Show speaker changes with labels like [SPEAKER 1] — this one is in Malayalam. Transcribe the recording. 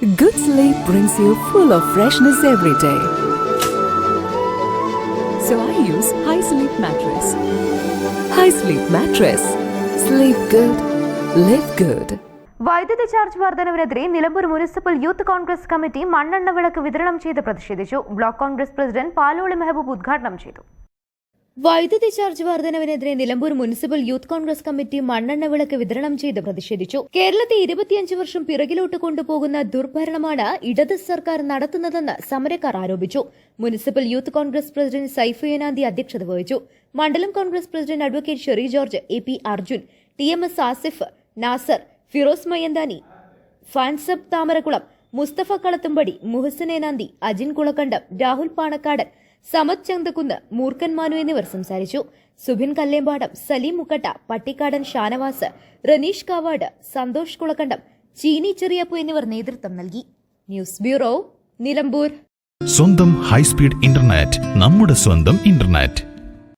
[SPEAKER 1] Good sleep brings you full of freshness every day. So I use High Sleep Mattress. High Sleep Mattress. Sleep good. Live good.
[SPEAKER 2] വൈദ്യുതി charge വർധനവിനെതിരെ Nilambur municipal youth Congress committee മണ്ണെണ്ണ വിളക്ക് വിതരണം ചെയ്ത് പ്രതിഷേധിച്ചു ബ്ലോക്ക് കോൺഗ്രസ് പ്രസിഡന്റ് പാലോളി മെഹബൂബ് ഉദ്ഘാടനം ചെയ്തു വൈദ്യുതി charge വർധനവിനെതിരെ Nilambur municipal youth Congress committee മണ്ണെണ്ണ വിളക്ക് വിതരണം ചെയ്ത് പ്രതിഷേധിച്ചു. കേരളത്തെ ഇരുപത്തിയഞ്ച് വർഷം പിറകിലോട്ട് കൊണ്ടുപോകുന്ന ദുർഭരണമാണ് ഇടത് സർക്കാർ നടത്തുന്നതെന്ന് സമരക്കാർ ആരോപിച്ചു. മുനിസിപ്പൽ യൂത്ത് കോൺഗ്രസ് പ്രസിഡന്റ് സൈഫുയനാന്തി അധ്യക്ഷത വഹിച്ചു. മണ്ഡലം Congress president advocate Sheri George A P Arjun T M S Asif Nasar Firoz Mayyanthani ഫാൻസബ് Thamarakulam Mustafa Kalathumpadi മുഹസനേനാന്തി അജിൻ കുളക്കണ്ടം രാഹുൽ പാണക്കാടൻ സമത് ചന്തക്കുന്ന് മൂർഖൻ മാനു എന്നിവർ സംസാരിച്ചു. സുബിൻ കല്ലേമ്പാടം സലീം മുക്കട്ട പട്ടിക്കാടൻ ഷാനവാസ് റനീഷ് കാവാട് സന്തോഷ് കുളക്കണ്ടം ചീനി ചെറിയപ്പു എന്നിവർ നേതൃത്വം നൽകി. News bureau Nilambur.
[SPEAKER 3] സ്വന്തം ഹൈസ്പീഡ് ഇന്റർനെറ്റ് നമ്മുടെ സ്വന്തം ഇന്റർനെറ്റ്.